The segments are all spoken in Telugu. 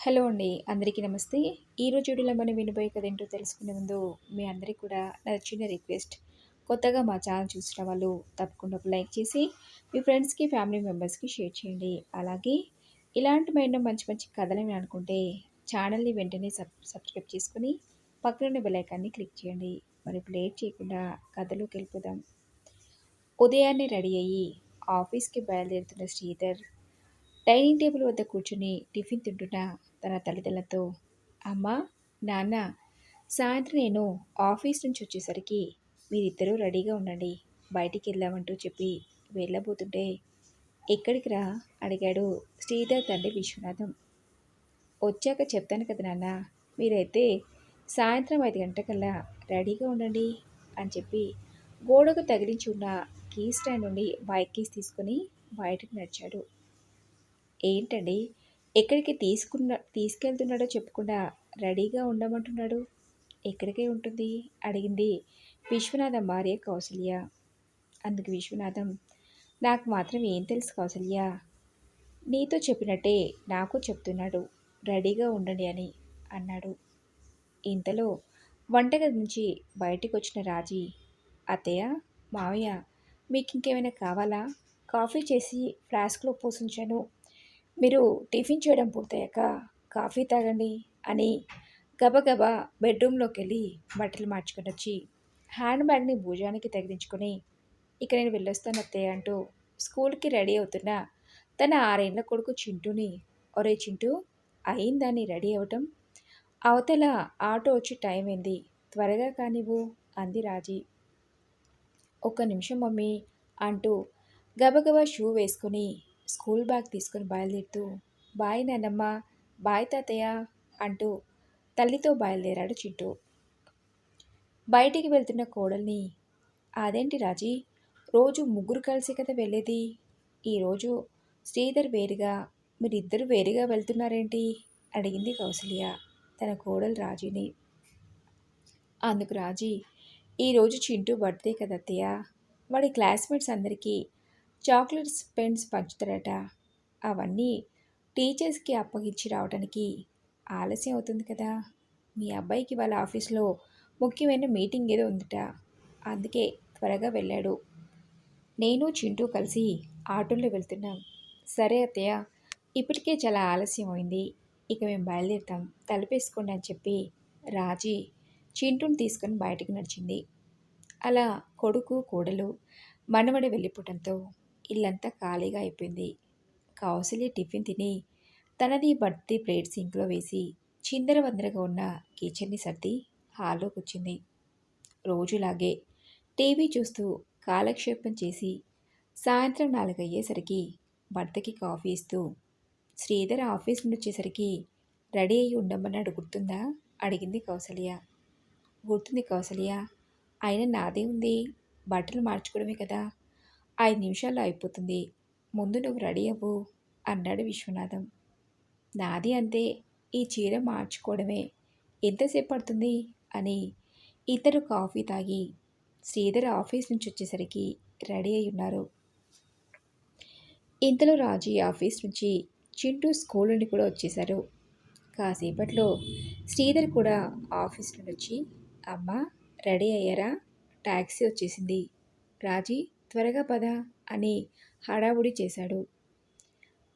హలో అండి అందరికీ నమస్తే. ఈరోజు వీడియోలో మనం వినబోయే కథ ఏంటో తెలుసుకునే ముందు మీ అందరికీ కూడా నా చిన్న రిక్వెస్ట్. కొత్తగా మా ఛానల్ చూసిన వాళ్ళు తప్పకుండా లైక్ చేసి మీ ఫ్రెండ్స్కి ఫ్యామిలీ మెంబర్స్కి షేర్ చేయండి. అలాగే ఇలాంటి మైన మంచి మంచి కథలు అనుకుంటే ఛానల్ని వెంటనే సబ్ సబ్స్క్రైబ్ చేసుకుని పక్కన బెలైకాన్ని క్లిక్ చేయండి. మరి లేట్ చేయకుండా కథలోకి వెళ్ళిపోదాం. ఉదయాన్నే రెడీ అయ్యి ఆఫీస్కి బయలుదేరుతున్న శ్రీధర్ డైనింగ్ టేబుల్ వద్ద కూర్చుని టిఫిన్ తింటున్న తన తల్లిదండ్రులతో అమ్మా నాన్న సాయంత్రం నేను ఆఫీస్ నుంచి వచ్చేసరికి మీరిద్దరూ రెడీగా ఉండండి బయటికి వెళ్దామంటూ చెప్పి వెళ్ళబోతుంటే ఎక్కడికి రా? అడిగాడు శ్రీధర్ తండ్రి విశ్వనాథం. వచ్చాక చెప్తాను కదా నాన్న మీరైతే సాయంత్రం ఐదు గంటకల్లా రెడీగా ఉండండి అని చెప్పి గోడకు తగిలించి ఉన్న కీ స్టాండ్ నుండి బైక్ కీస్ తీసుకొని బయటకు నడిచాడు. ఏంటండి ఎక్కడికి తీసుకున్న తీసుకెళ్తున్నాడో చెప్పకుండా రెడీగా ఉండమంటున్నాడు. ఎక్కడికే ఉంటుంది? అడిగింది విశ్వనాథం భార్య కౌసల్య. అందుకు విశ్వనాథం నాకు మాత్రం ఏం తెలుసు కౌసల్య? నీతో చెప్పినట్టే నాకు చెప్తున్నాడు. రెడీగా ఉండండి అని అన్నాడు. ఇంతలో వంటగది నుంచి బయటకు వచ్చిన రాజీ అత్తయ్య మావయ్య మీకు ఇంకేమైనా కావాలా? కాఫీ చేసి ఫ్లాస్క్లో పోసించాను. మీరు టిఫిన్ చేయడం పూర్తయ్యాక కాఫీ తాగండి అని గబగబా బెడ్రూమ్లోకి వెళ్ళి బట్టలు మార్చుకొని వచ్చి హ్యాండ్ బ్యాగ్ని భుజానికి తగిలించుకొని ఇక నేను వెళ్ళొస్తాను అత్తయ్య అంటూ స్కూల్కి రెడీ అవుతున్న తన ఆరేళ్ళ కొడుకు చింటూని ఒరే చింటూ అయిందని రెడీ అవ్వటం? అవతల ఆటో వచ్చి టైం అయింది త్వరగా కానివ్వు అంది రాజీ. ఒక్క నిమిషం మమ్మీ అంటూ గబగబా షూ వేసుకొని స్కూల్ బ్యాగ్ తీసుకుని బయలుదేరుతూ బాయ్ నాన్నమ్మ బాయ్ తాతయ్య అంటూ తల్లితో బయలుదేరాడు చింటూ. బయటికి వెళ్తున్న కోడల్ని అదేంటి రాజీ రోజు ముగ్గురు కలిసి కదా వెళ్ళేది? ఈరోజు శ్రీధర్ వేరుగా మీరిద్దరు వేరుగా వెళ్తున్నారేంటి? అడిగింది కౌసల్య తన కోడలు రాజీని. అందుకు రాజీ ఈరోజు చింటూ బర్త్డే కదత్తయ్య వాడి క్లాస్మేట్స్ అందరికీ చాక్లెట్స్ పెన్స్ పంచుతారట. అవన్నీ టీచర్స్కి అప్పగించి రావడానికి ఆలస్యం అవుతుంది కదా. మీ అబ్బాయికి వాళ్ళ ఆఫీస్లో ముఖ్యమైన మీటింగ్ ఏదో ఉందట. అందుకే త్వరగా వెళ్ళాడు. నేను చింటూ కలిసి ఆటోలో వెళ్తున్నాం. సరే అత్తయ్య. ఇప్పటికే చాలా ఆలస్యం అయింది. ఇక మేము బయలుదేరుతాం. తలపేసుకోండి అని చెప్పి రాజీ చింటూని తీసుకొని బయటకు నడిచింది. అలా కొడుకు కోడలు మనవడి వెళ్ళిపోవడంతో ఇల్లంతా ఖాళీగా అయిపోయింది. కౌసల్య టిఫిన్ తిని తనది బర్త్డే ప్లేట్ సింక్లో వేసి చిందరవందరగా ఉన్న కిచెన్ని సర్ది హాల్లోకి వచ్చింది. రోజులాగే టీవీ చూస్తూ కాలక్షేపం చేసి సాయంత్రం నాలుగు అయ్యేసరికి భర్తకి కాఫీ ఇస్తూ శ్రీధర్ ఆఫీస్ నుండి వచ్చేసరికి రెడీ అయ్యి ఉండమన్నాడు గుర్తుందా? అడిగింది కౌసల్య. గుర్తుంది కౌసల్య. అయినా నాదే ఉంది. బట్టలు మార్చుకోవడమే కదా. ఐదు నిమిషాల్లో అయిపోతుంది. ముందు నువ్వు రెడీ అవ్వు అన్నాడు విశ్వనాథం. నాది అంతే ఈ చీర మార్చుకోవడమే. ఎంతసేపు పడుతుంది? అని ఇద్దరు కాఫీ తాగి శ్రీధర్ ఆఫీస్ నుంచి వచ్చేసరికి రెడీ అయి ఉన్నారు. ఇంతలో రాజీ ఆఫీస్ నుంచి చింటూ స్కూల్ నుండి కూడా వచ్చేశారు. కాసేపట్లో శ్రీధర్ కూడా ఆఫీస్ నుండి వచ్చి అమ్మ రెడీ అయ్యారా? ట్యాక్సీ వచ్చేసింది. రాజీ త్వరగా పద అని హడావుడి చేశాడు.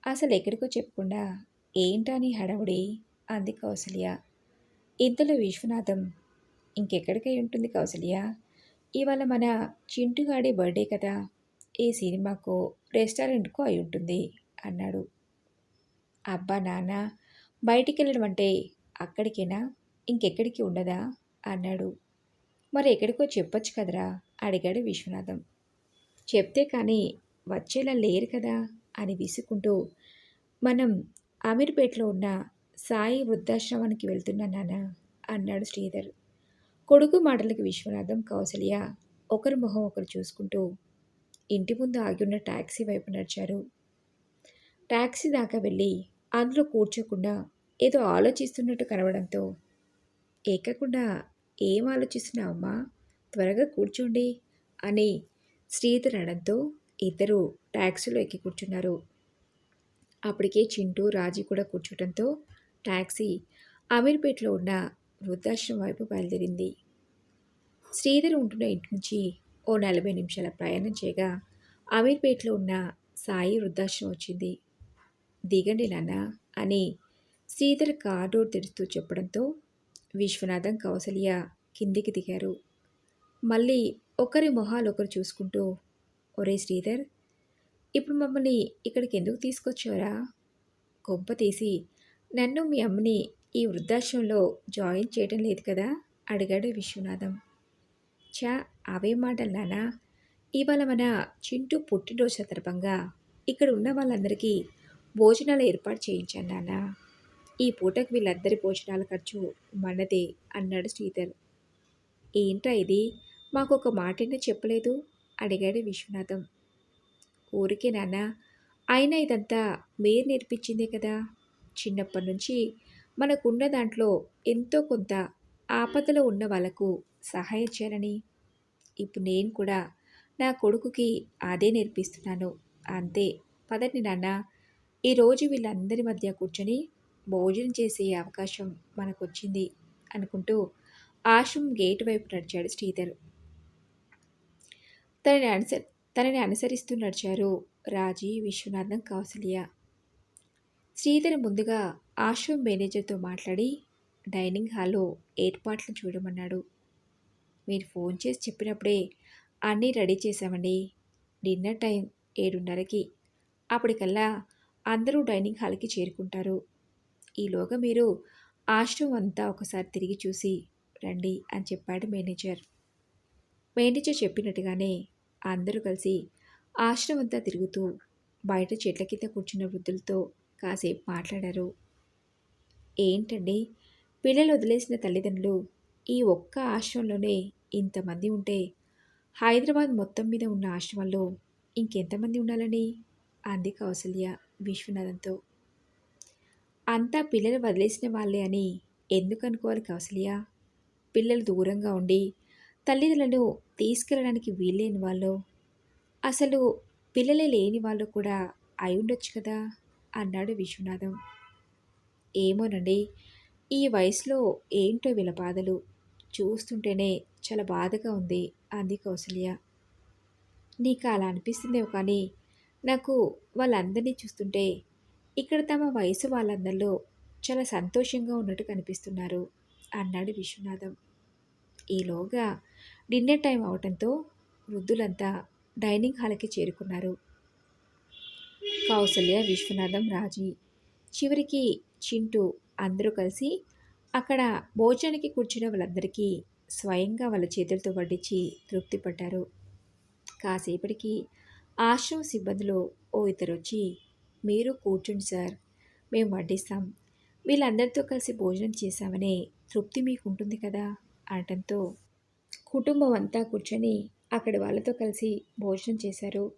అసలు ఎక్కడికో చెప్పకుండా ఏంటని హడావుడి? అంది కౌసల్య. ఇంతలో విశ్వనాథం ఇంకెక్కడికై ఉంటుంది కౌసల్య? ఇవాళ మన చింటుగాడి బర్త్డే కదా ఈ సినిమాకు రెస్టారెంట్కు అయి ఉంటుంది అన్నాడు. అబ్బా నాన్న బయటికి వెళ్ళడం అంటే అక్కడికేనా? ఇంకెక్కడికి ఉండదా? అన్నాడు. మరి ఎక్కడికో చెప్పొచ్చు కదరా? అడిగాడు విశ్వనాథం. చెప్తే కానీ వచ్చేలా లేరు కదా అని విసుకుంటూ మనం అమీర్పేటలో ఉన్న సాయి వృద్ధాశ్రమానికి వెళ్తున్నా నాన్న అన్నాడు శ్రీధర్. కొడుకు మాటలకి విశ్వనాథం కౌసల్య ఒకరి మొహం ఒకరు చూసుకుంటూ ఇంటి ముందు ఆగి ఉన్న ట్యాక్సీ వైపు నడిచారు. ట్యాక్సీ దాకా వెళ్ళి అందులో కూర్చోకుండా ఏదో ఆలోచిస్తున్నట్టు కనవడంతో ఏకకుండా ఏం ఆలోచిస్తున్నావమ్మా? త్వరగా కూర్చోండి అని శ్రీధర్ అనడంతో ఇద్దరు ట్యాక్సీలో ఎక్కి కూర్చున్నారు. అప్పటికే చింటూ రాజీ కూడా కూర్చోటంతో ట్యాక్సీ అమీర్పేటలో ఉన్న వృద్ధాశ్రమం వైపు బయలుదేరింది. శ్రీధర్ ఉంటున్న ఇంటి నుంచి ఓ నలభై నిమిషాల ప్రయాణం చేయగా అమీర్పేటలో ఉన్న సాయి వృద్ధాశ్రమం వచ్చింది. దిగండి నాన్న అని శ్రీధర్ కార్ డోర్ తెరుస్తూ చెప్పడంతో విశ్వనాథం కౌసల్య కిందికి దిగారు. మళ్ళీ ఒకరి మొహాలు ఒకరు చూసుకుంటూ ఒరే శ్రీధర్ ఇప్పుడు మమ్మల్ని ఇక్కడికి ఎందుకు తీసుకొచ్చారా గొప్ప తీసి నన్ను మీ అమ్మని ఈ వృద్ధాశ్రమంలో జాయిన్ చేయడం లేదు కదా అడిగాడు విశ్వనాథం. చా అవే మాటలు నానా ఇవాళ మన చింటూ పుట్టినరోజు సందర్భంగా ఇక్కడ ఉన్న వాళ్ళందరికీ భోజనాలు ఏర్పాటు చేయించాను నాన్న. ఈ పూటకు వీళ్ళందరి భోజనాల ఖర్చు మనదే అన్నాడు శ్రీధర్. ఏంట్రా ఇది? మాకు ఒక మాటనే చెప్పలేదు అడిగాడు విశ్వనాథం. ఊరికే నాన్న అయినా ఇదంతా మీరు నేర్పించిందే కదా. చిన్నప్పటి నుంచి మనకున్న దాంట్లో ఎంతో కొంత ఆపదలో ఉన్న వాళ్ళకు సహాయం చేయాలని. ఇప్పుడు నేను కూడా నా కొడుకుకి అదే నేర్పిస్తున్నాను. అంతే పదండి నాన్న. ఈరోజు వీళ్ళందరి మధ్య కూర్చొని భోజనం చేసే అవకాశం మనకొచ్చింది అనుకుంటూ ఆశ్రమం గేట్ వైపు నడిచాడు శ్రీధర్. తనని అనుస తనని అనుసరిస్తూ నడిచారు రాజీ విశ్వనాథం కౌసల్య. శ్రీధర్ ముందుగా ఆశ్రమం మేనేజర్తో మాట్లాడి డైనింగ్ హాల్లో ఏర్పాట్లను చూడమన్నాడు. మీరు ఫోన్ చేసి చెప్పినప్పుడే అన్నీ రెడీ చేశామండి. Dinner time ఏడున్నరకి. అప్పటికల్లా అందరూ డైనింగ్ హాల్కి చేరుకుంటారు. ఈలోగా మీరు ఆశ్రమం అంతా ఒకసారి తిరిగి చూసి రండి అని చెప్పాడు మేనేజర్. మేనేజర్ చెప్పినట్టుగానే అందరూ కలిసి ఆశ్రమంతా తిరుగుతూ బయట చెట్ల కింద కూర్చున్న వృద్ధులతో కాసేపు మాట్లాడారు. ఏంటండి? పిల్లలు వదిలేసిన తల్లిదండ్రులు ఈ ఒక్క ఆశ్రమంలోనే ఇంతమంది ఉంటే హైదరాబాద్ మొత్తం మీద ఉన్న ఆశ్రమంలో ఇంకెంతమంది ఉండాలని అంది కౌసల్య విశ్వనాథంతో. అంతా పిల్లలు వదిలేసిన వాళ్ళే అని ఎందుకు అనుకోవాలి కౌసల్య? పిల్లలు దూరంగా ఉండి తల్లిదండ్రులను తీసుకెళ్ళడానికి వీల్లేని వాళ్ళు అసలు పిల్లలే లేని వాళ్ళు కూడా అయి ఉండొచ్చు కదా? అన్నాడు విశ్వనాథం. ఏమోనండి ఈ వయసులో ఏంటో వీళ్ళ బాధలు. చూస్తుంటేనే చాలా బాధగా ఉంది అంది కౌసల్య. నీకు అలా అనిపిస్తుందేమో కానీ నాకు వాళ్ళందరినీ చూస్తుంటే ఇక్కడ తమ వయసు వాళ్ళందరిలో చాలా సంతోషంగా ఉన్నట్టు కనిపిస్తున్నారు అన్నాడు విశ్వనాథం. ఈలోగా డిన్నర్ టైం అవటంతో వృద్ధులంతా డైనింగ్ హాల్కి చేరుకున్నారు. కౌసల్య విశ్వనాథం రాజీ. చివరికి చింటూ అందరూ కలిసి అక్కడ భోజనానికి కూర్చున్న వాళ్ళందరికీ స్వయంగా వాళ్ళ చేతులతో వడ్డించి తృప్తి పడ్డారు కాసేపటికి ఆశ్రమ సిబ్బందిలో ఓ ఇద్దరు వచ్చి మీరు కూర్చోండి సార్ మేము వడ్డిస్తాం. వీళ్ళందరితో కలిసి భోజనం చేశామనే తృప్తి మీకు ఉంటుంది కదా అనటంతో కుటుంబం అంతా కూర్చొని అక్కడి వాళ్ళతో కలిసి భోజనం చేశారు.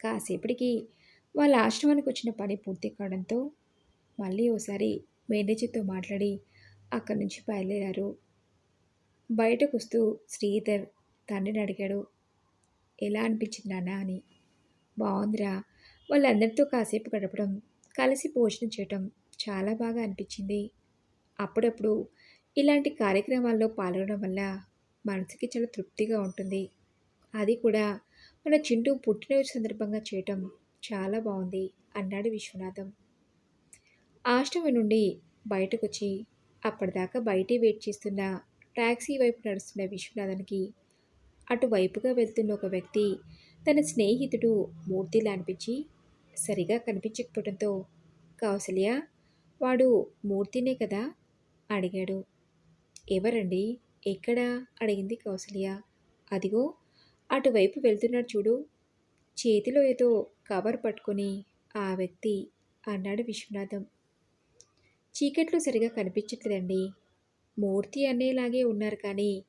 కాసేపటికి వాళ్ళ ఆశ్రమానికి వచ్చిన పని పూర్తి కావడంతో మళ్ళీ ఓసారి మేనేజర్తో మాట్లాడి అక్కడి నుంచి బయలుదేరారు. బయటకు వస్తూ శ్రీధర్ తండ్రిని అడిగాడు. ఎలా అనిపించింది నాన్న అని. బాగుందిరా వాళ్ళందరితో కాసేపు గడపడం కలిసి భోజనం చేయటం చాలా బాగా అనిపించింది. అప్పుడప్పుడు ఇలాంటి కార్యక్రమాల్లో పాల్గొనడం వల్ల మనసుకి చాలా తృప్తిగా ఉంటుంది. అది కూడా మన చింటూ పుట్టినరోజు సందర్భంగా చేయటం చాలా బాగుంది అన్నాడు విశ్వనాథం. ఆశ్రమం నుండి బయటకు వచ్చి అప్పటిదాకా బయటే వెయిట్ చేస్తున్న ట్యాక్సీ వైపు నడుస్తున్న విశ్వనాథన్కి అటువైపుగా వెళ్తున్న ఒక వ్యక్తి తన స్నేహితుడు మూర్తిలా అనిపించి సరిగా కనిపించకపోవడంతో కౌసల్య వాడు మూర్తినే కదా? అడిగాడు. ఎవరండి? ఎక్కడా? అడిగింది కౌసల్య. అదిగో అటువైపు వెళ్తున్నాడు చూడు. చేతిలో ఏదో కవర్ పట్టుకొని ఆ వ్యక్తి అన్నాడు విశ్వనాథం. చీకట్లో సరిగా కనిపించట్లేదండి. మూర్తి అన్నయ్యలాగే ఉన్నారు కానీ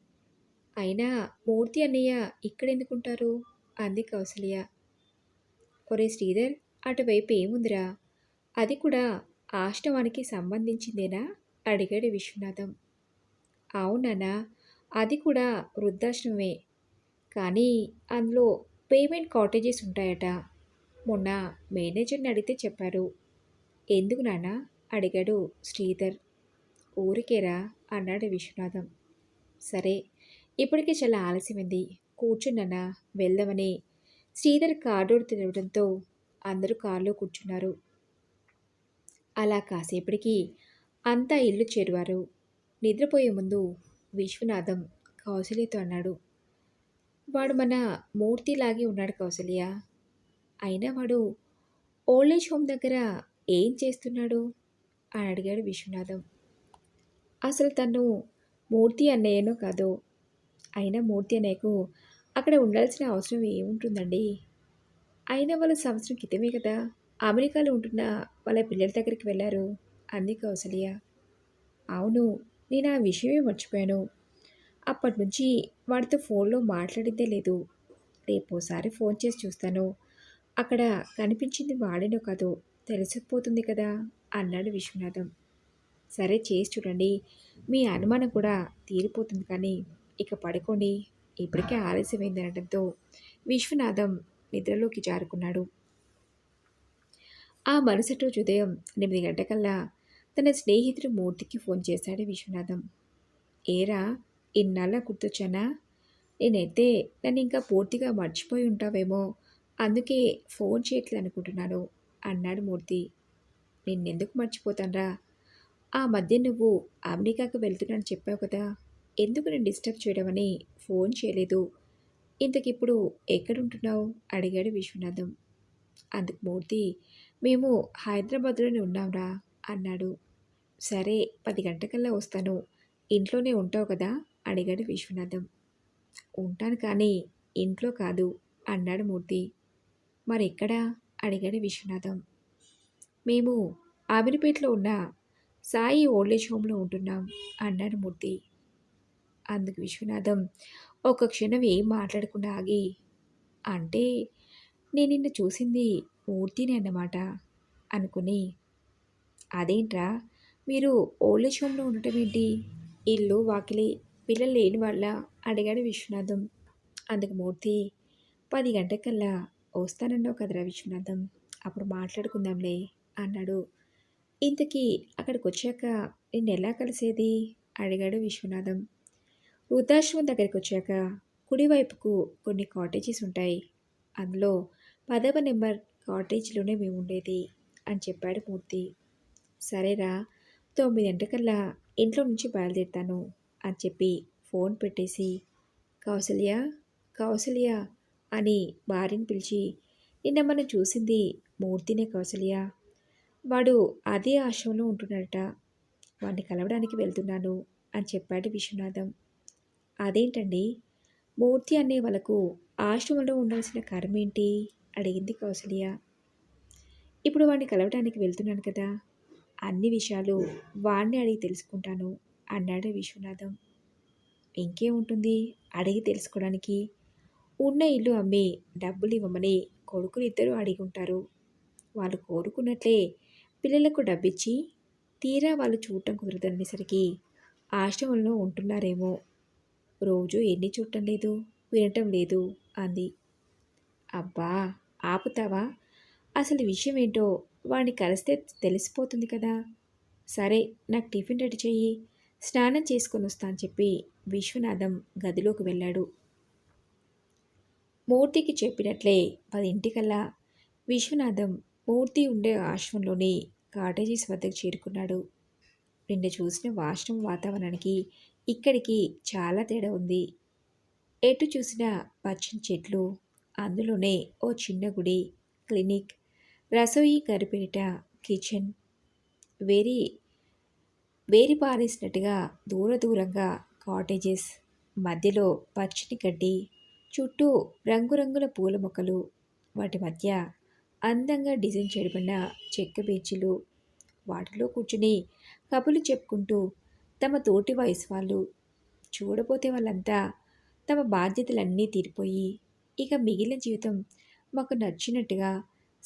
అయినా మూర్తి అన్నయ్య ఇక్కడెందుకుంటారు? అంది కౌసల్య. ఒరే శ్రీధర్ అటువైపు ఏముందిరా? అది కూడా ఆశ్రమానికి సంబంధించిందేనా? అడిగాడు విశ్వనాథం. అవునా అది కూడా వృద్ధాశ్రమమే కానీ అందులో పేమెంట్ కాటేజెస్ ఉంటాయట. మొన్న మేనేజర్ని అడిగితే చెప్పారు. ఎందుకు నాన్న? అడిగాడు శ్రీధర్. ఊరికేరా? అన్నాడు విశ్వనాథం. సరే ఇప్పటికే చాలా ఆలస్యమైంది. కూర్చున్నానా వెళ్దామని. శ్రీధర్ కారుడోరు తినడంతో అందరూ కారులో కూర్చున్నారు. అలా కాసేపటికి అంతా ఇల్లు చేరువారు. నిద్రపోయే ముందు విశ్వనాథం కౌశల్యతో అన్నాడు. వాడు మన మూర్తిలాగే ఉన్నాడు కౌశల్య అయినా వాడు ఓల్డేజ్ హోమ్ దగ్గర ఏం చేస్తున్నాడు? అని అడిగాడు విశ్వనాథం. అసలు తను మూర్తి అన్నయ్యనో కాదో? అయినా మూర్తి అన్నయ్యకు అక్కడ ఉండాల్సిన అవసరం ఏముంటుందండి? అయినా వాళ్ళు సంవత్సరం క్రితమే కదా అమెరికాలో ఉంటున్న వాళ్ళ పిల్లల దగ్గరికి వెళ్ళారు అంది కౌసల్య. అవును నేను ఆ విషయమే మర్చిపోయాను. అప్పటి నుంచి వాడితో ఫోన్లో మాట్లాడిందే లేదు. రేపోసారి ఫోన్ చేసి చూస్తాను. అక్కడ కనిపించింది వాడేనో కాదో తెలిసిపోతుంది కదా అన్నాడు విశ్వనాథం. సరే చేసి చూడండి. మీ అనుమానం కూడా తీరిపోతుంది కానీ ఇక పడుకోండి. ఇప్పటికే ఆలస్యమైందనడంతో విశ్వనాథం నిద్రలోకి జారుకున్నాడు. ఆ మరుసటి రోజు ఉదయం ఎనిమిది గంటకల్లా తన స్నేహితుడు మూర్తికి ఫోన్ చేశాడు విశ్వనాథం. ఏరా ఇన్నాళ్ళ గుర్తొచ్చానా నేనైతే నన్ను ఇంకా పూర్తిగా మర్చిపోయి ఉంటావేమో అందుకే ఫోన్ చేయట్లేదు అనుకుంటున్నాను అన్నాడు మూర్తి. నిన్నెందుకు మర్చిపోతానరా? ఆ మధ్య నువ్వు అమెరికాకు వెళ్తున్నాను చెప్పావు కదా ఎందుకు నేను డిస్టర్బ్ చేయడమని ఫోన్ చేయలేదు? ఇంతకిప్పుడు ఎక్కడుంటున్నావు? అడిగాడు విశ్వనాథం. అందుకు మూర్తి మేము హైదరాబాద్లోనే ఉన్నాంరా అన్నాడు సరే పది గంటకల్లా వస్తాను. ఇంట్లోనే ఉంటావు కదా? అడిగాడు విశ్వనాథం. ఉంటాను కానీ ఇంట్లో కాదు అన్నాడు మూర్తి. మరి ఎక్కడా అడిగాడు విశ్వనాథం. మేము ఆవిరిపేటలో ఉన్న సాయి ఓల్డేజ్ హోమ్లో ఉంటున్నాం అన్నాడు మూర్తి. అందుకు విశ్వనాథం ఒక క్షణం ఏం మాట్లాడకుండా ఆగి అంటే నేను నిన్ను చూసింది మూర్తిని అన్నమాట అనుకుని. అదేంట్రా? మీరు ఓల్డేజ్ హోమ్లో ఉండటం ఏంటి? ఇల్లు వాకిలి పిల్లలు లేని వాళ్ళ అడిగాడు విశ్వనాథం. అందుకు మూర్తి పది గంటకల్లా వస్తానన్నావు కదరా విశ్వనాథం. అప్పుడు మాట్లాడుకుందాంలే అన్నాడు. ఇంతకీ అక్కడికి వచ్చాక నిన్ను ఎలా కలిసేది? అడిగాడు విశ్వనాథం. వృద్ధాశ్రమం దగ్గరికి వచ్చాక కుడివైపుకు కొన్ని కాటేజెస్ ఉంటాయి. అందులో పదవ నెంబర్ కాటేజ్లోనే మేము ఉండేది అని చెప్పాడు మూర్తి. సరేరా తొమ్మిది గంటకల్లా ఇంట్లో నుంచి బయలుదేరుతాను అని చెప్పి ఫోన్ పెట్టేసి కౌసల్య కౌసల్య అని భార్యను పిలిచి నిన్న మనం చూసింది మూర్తినే కౌసల్య. వాడు అదే ఆశ్రమంలో ఉంటున్నాడట. వాడిని కలవడానికి వెళ్తున్నాను అని చెప్పాడు విశ్వనాథం. అదేంటండి? మూర్తి అనే వాళ్ళకు ఆశ్రమంలో ఉండాల్సిన కర్మేంటి అడిగింది కౌసల్య. ఇప్పుడు వాడిని కలవడానికి వెళ్తున్నాను కదా. అన్ని విషయాలు వాణ్ణి అడిగి తెలుసుకుంటాను అన్నాడు విశ్వనాథం. ఇంకేముంటుంది అడిగి తెలుసుకోవడానికి ఉన్న ఇల్లు అమ్మి డబ్బులు ఇవ్వమని కొడుకులు ఇద్దరు అడిగి ఉంటారు. వాళ్ళు కోరుకున్నట్లే పిల్లలకు డబ్బిచ్చి తీరా వాళ్ళు చూడటం కుదరదనేసరికి ఆశ్రమంలో ఉంటున్నారేమో. రోజు ఎన్ని చూడటం లేదు వినటం లేదు అంది. అబ్బా! ఆపుతావా? అసలు విషయం ఏంటో వాడిని కలిస్తే తెలిసిపోతుంది కదా. సరే నాకు టిఫిన్ రెడీ చెయ్యి. స్నానం చేసుకొని వస్తా అని చెప్పి విశ్వనాథం గదిలోకి వెళ్ళాడు. మూర్తికి చెప్పినట్లే పదింటికల్లా విశ్వనాథం మూర్తి ఉండే ఆశ్రమంలోని కాటేజీస్ వద్దకు చేరుకున్నాడు. నిన్న చూసిన వాష్రూమ్ వాతావరణానికి ఇక్కడికి చాలా తేడా ఉంది. ఎటు చూసినా పచ్చని చెట్లు అందులోనే ఓ చిన్న గుడి క్లినిక్ రసోయి కరిపేట కిచెన్. వేరి వేరి పారేసినట్టుగా దూర దూరంగా కాటేజెస్ మధ్యలో పచ్చని గడ్డి చుట్టూ రంగురంగుల పూల మొక్కలు వాటి మధ్య అందంగా డిజైన్ చేయబడిన చెక్క బెంచీలు. వాటిలో కూర్చుని కబులు చెప్పుకుంటూ తమ తోటి వయసు వాళ్ళు చూడపోతే వాళ్ళంతా తమ బాధ్యతలన్నీ తీరిపోయి ఇక మిగిలిన జీవితం మాకు నచ్చినట్టుగా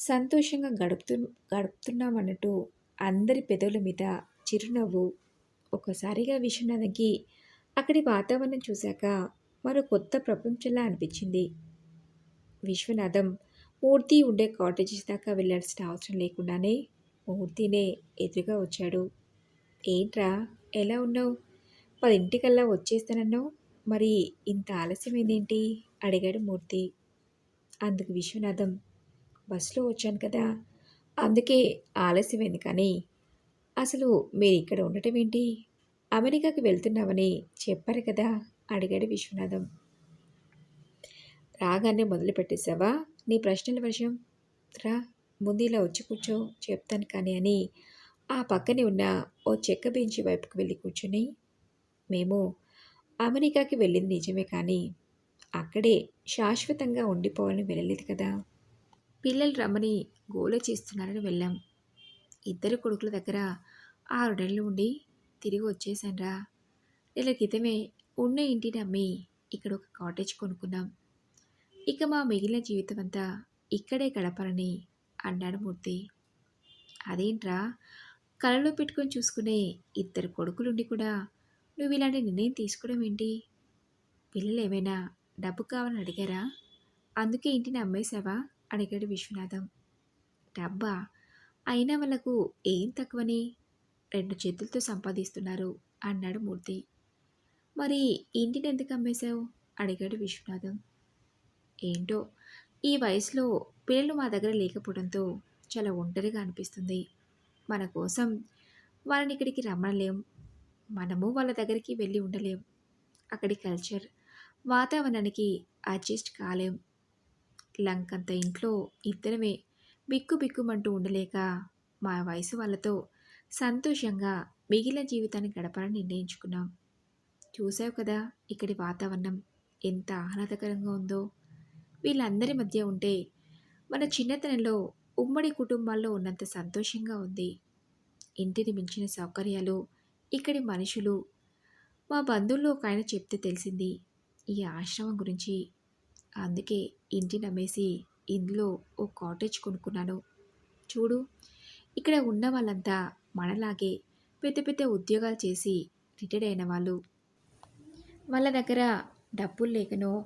సంతోషంగా గడుపుతు గడుపుతున్నామన్నట్టు అందరి పెదవుల మీద చిరునవ్వు ఒక్కసారిగా విశ్వనాథంకి అక్కడి వాతావరణం చూశాక మరో కొత్త ప్రపంచంలా అనిపించింది. విశ్వనాథం మూర్తి ఉండే కాటేజెస్ దాకా వెళ్ళాల్సిన అవసరం లేకుండానే మూర్తినే ఎదురుగా వచ్చాడు. ఏంట్రా ఎలా ఉన్నావు? పదింటికల్లా వచ్చేస్తానన్నావు? మరి ఇంత ఆలస్యం ఏంటి అడిగాడు మూర్తి. అందుకు విశ్వనాథం బస్సులో వచ్చాను కదా. అందుకే ఆలస్యమైంది కానీ అసలు మీరు ఇక్కడ ఉండటం ఏంటి? అమెరికాకి వెళ్తున్నామని చెప్పారు కదా అడిగాడు విశ్వనాథం. రాగానే మొదలు పెట్టేశావా? నీ ప్రశ్నల వర్షం రా ముందు ఇలా వచ్చి కూర్చో చెప్తాను కానీ అని ఆ పక్కనే ఉన్న ఓ చెక్క బెంచి వైపుకు వెళ్ళి కూర్చుని మేము అమెరికాకి వెళ్ళింది నిజమే కానీ అక్కడే శాశ్వతంగా ఉండిపోవాలని వెళ్ళలేదు కదా. పిల్లలు రమ్మని గోల చేస్తున్నారని వెళ్ళాం. ఇద్దరు కొడుకుల దగ్గర ఆరు నెలలు ఉండి తిరిగి వచ్చేసానరా నెల క్రితమే ఉన్న ఇంటిని అమ్మి ఇక్కడ ఒక కాటేజ్ కొనుక్కున్నాం. ఇక మా మిగిలిన జీవితం అంతా ఇక్కడే గడపాలని అన్నాడు మూర్తి. అదేంట్రా? కలలో పెట్టుకొని చూసుకునే ఇద్దరు కొడుకులుండి కూడా నువ్వు ఇలాంటి నిర్ణయం తీసుకోవడం ఏంటి? పిల్లలు ఏమైనా డబ్బు కావాలని అడిగారా? అందుకే ఇంటిని అమ్మేశావా? అడిగాడు విశ్వనాథం. డబ్బా అయినా వాళ్ళకు ఏం తక్కువని? రెండు చేతులతో సంపాదిస్తున్నారు అన్నాడు మూర్తి. మరి ఇంటిని ఎందుకు అమ్మేశావు? అడిగాడు విశ్వనాథం. ఏంటో ఈ వయసులో పిల్లలు మా దగ్గర లేకపోవడంతో చాలా ఒంటరిగా అనిపిస్తుంది. మన కోసం వాళ్ళని ఇక్కడికి రమ్మలేం మనము వాళ్ళ దగ్గరికి వెళ్ళి ఉండలేం. అక్కడి కల్చర్ వాతావరణానికి అడ్జస్ట్ కాలేం. లంకంత ఇంట్లో ఇద్దరమే బిక్కు బిక్కుమంటూ ఉండలేక మా వయసు వాళ్ళతో సంతోషంగా మిగిలిన జీవితాన్ని గడపాలని నిర్ణయించుకున్నాం. చూసావు కదా ఇక్కడి వాతావరణం ఎంత ఆహ్లాదకరంగా ఉందో. వీళ్ళందరి మధ్య ఉంటే మన చిన్నతనంలో ఉమ్మడి కుటుంబాల్లో ఉన్నంత సంతోషంగా ఉంది. ఇంటిని మించిన సౌకర్యాలు ఇక్కడి మనుషులు మా బంధువుల్లో ఒక ఆయన చెప్తే తెలిసింది ఈ ఆశ్రమం గురించి అందుకే ఇంటిని అమ్మేసి ఇందులో ఓ కాటేజ్ కొనుక్కున్నాను. చూడు ఇక్కడ ఉన్న వాళ్ళంతా మనలాగే పెద్ద పెద్ద ఉద్యోగాలు చేసి రిటైర్డ్ అయిన వాళ్ళు. వాళ్ళ దగ్గర డబ్బులు లేకనో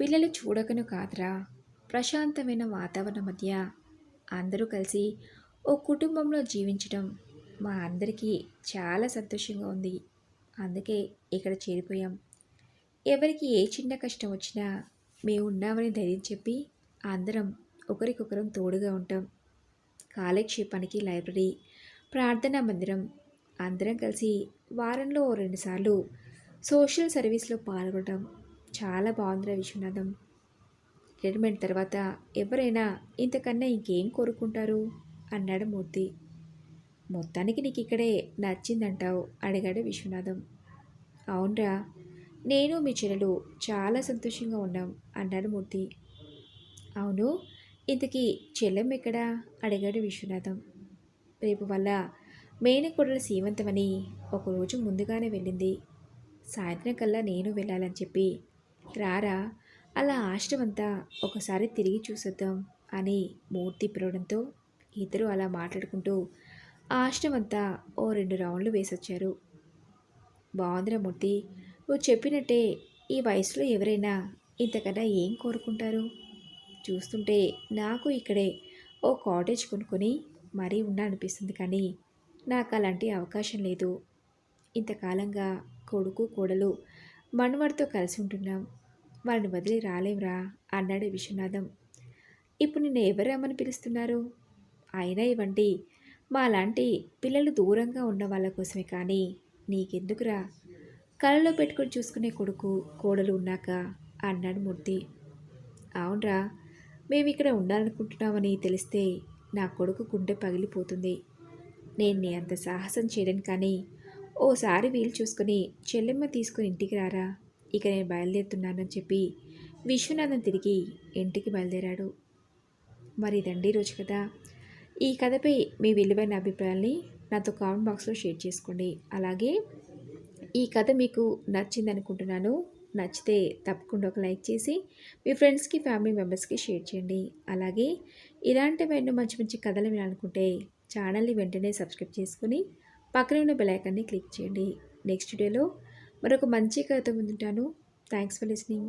పిల్లలు చూడకను కాదురా. ప్రశాంతమైన వాతావరణం మధ్య అందరూ కలిసి ఓ కుటుంబంలో జీవించడం మా అందరికీ చాలా సంతోషంగా ఉంది. అందుకే ఇక్కడ చేరిపోయాం. ఎవరికి ఏ చిన్న కష్టం వచ్చినా మేము ఉన్నామని ధైర్యం చెప్పి అందరం ఒకరికొకరం తోడుగా ఉంటాం. కాలక్షేపానికి లైబ్రరీ ప్రార్థనా మందిరం అందరం కలిసి వారంలో రెండుసార్లు సోషల్ సర్వీస్లో పాల్గొనడం చాలా బాగుందిరా విశ్వనాథం. రిటైర్మెంట్ తర్వాత ఎవరైనా ఇంతకన్నా ఇంకేం కోరుకుంటారు? అన్నాడు మూర్తి. మొత్తానికి నీకు ఇక్కడే నచ్చిందంటావు అడిగాడు విశ్వనాథం. అవునరా నేను మీ చెల్లెలు చాలా సంతోషంగా ఉన్నాం అన్నాడు మూర్తి. అవును ఇంతకీ చెల్లెం ఎక్కడా? అడిగాడు విశ్వనాథం. రేపు వల్ల మేనకోడలు సీమంతమని ఒకరోజు ముందుగానే వెళ్ళింది. సాయంత్రం కల్లా నేను వెళ్ళాలని చెప్పి రారా అలా ఆశ్రమంతా ఒకసారి తిరిగి చూసొద్దాం అని మూర్తి పిలవడంతో ఇద్దరు అలా మాట్లాడుకుంటూ ఆశ్రమంతా ఓ రెండు రౌండ్లు వేసొచ్చారు. బాగుందిరా మూర్తి నువ్వు చెప్పినట్టే ఈ వయసులో ఎవరైనా ఇంతకన్నా ఏం కోరుకుంటారు? చూస్తుంటే నాకు ఇక్కడే ఓ కాటేజ్ కొనుక్కొని మరీ ఉన్నా అనిపిస్తుంది కానీ నాకు అలాంటి అవకాశం లేదు. ఇంతకాలంగా కొడుకు కోడలు మనవడితో కలిసి ఉంటున్నాం. వాళ్ళని వదిలి రాలేవురా అన్నాడు విశ్వనాథం. ఇప్పుడు నిన్ను ఎవరమ్మని పిలుస్తున్నారు? అయినా ఇవంటి మాలాంటి పిల్లలు దూరంగా ఉన్న వాళ్ళ కోసమే కానీ నీకెందుకురా? కళ్ళలో పెట్టుకొని చూసుకునే కొడుకు కోడలు ఉన్నాక అన్నాడు మూర్తి. అవునరా మేము ఇక్కడ ఉండాలనుకుంటున్నామని తెలిస్తే నా కొడుకు గుండె పగిలిపోతుంది. నేను నీ అంత సాహసం చేయడం కానీ ఓసారి వీలు చూసుకుని చెల్లెమ్మ తీసుకుని ఇంటికి రారా. ఇక నేను బయలుదేరుతున్నానని చెప్పి విశ్వనాథన్ తిరిగి ఇంటికి బయలుదేరాడు. మరి ఇదండి రోజు కదా ఈ కథపై మీ విలువైన అభిప్రాయాల్ని నాతో కామెంట్ బాక్స్లో షేర్ చేసుకోండి. అలాగే ఈ కథ మీకు నచ్చింది అనుకుంటున్నాను నచ్చితే తప్పకుండా ఒక లైక్ చేసి మీ ఫ్రెండ్స్కి ఫ్యామిలీ మెంబర్స్కి షేర్ చేయండి. అలాగే ఇలాంటి ఎన్నో మంచి మంచి కథలు వినాలనుకుంటే ఛానల్ని వెంటనే సబ్స్క్రైబ్ చేసుకుని పక్కనే ఉన్న బెలైకాన్ని క్లిక్ చేయండి. నెక్స్ట్ వీడియోలో మరొక మంచి కథ ముందుంటాను. Thanks for listening.